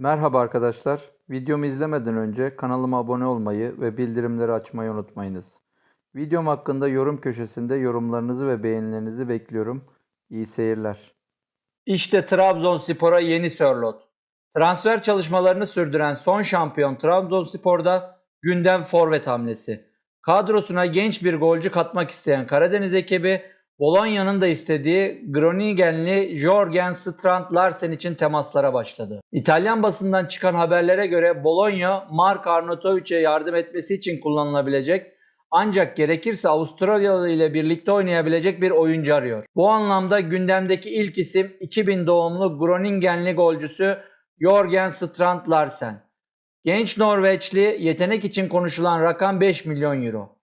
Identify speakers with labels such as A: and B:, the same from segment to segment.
A: Merhaba arkadaşlar. Videomu izlemeden önce kanalıma abone olmayı ve bildirimleri açmayı unutmayınız. Videom hakkında yorum köşesinde yorumlarınızı ve beğenilerinizi bekliyorum. İyi seyirler. İşte Trabzonspor'a yeni Sörlot. Transfer çalışmalarını sürdüren son şampiyon Trabzonspor'da gündem forvet hamlesi. Kadrosuna genç bir golcü katmak isteyen Karadeniz ekibi Bolonya'nın da istediği Groningenli Jorgen Strand Larsen için temaslara başladı. İtalyan basından çıkan haberlere göre Bologna, Mark Arnautovic'e yardım etmesi için kullanılabilecek ancak gerekirse Avustralyalı ile birlikte oynayabilecek bir oyuncu arıyor. Bu anlamda gündemdeki ilk isim 2000 doğumlu Groningenli golcüsü Jorgen Strand Larsen. Genç Norveçli yetenek için konuşulan rakam 5 milyon euro.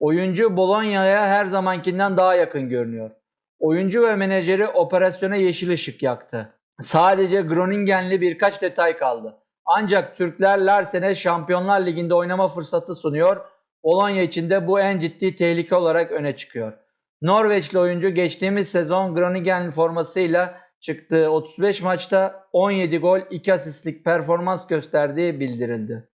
A: Oyuncu Bologna'ya her zamankinden daha yakın görünüyor. Oyuncu ve menajeri operasyona yeşil ışık yaktı. Sadece Groningen'li birkaç detay kaldı. Ancak Türkler Larsen'e Şampiyonlar Ligi'nde oynama fırsatı sunuyor. Bologna için de bu en ciddi tehlike olarak öne çıkıyor. Norveçli oyuncu geçtiğimiz sezon Groningen formasıyla çıktığı 35 maçta 17 gol 2 asistlik performans gösterdiği bildirildi.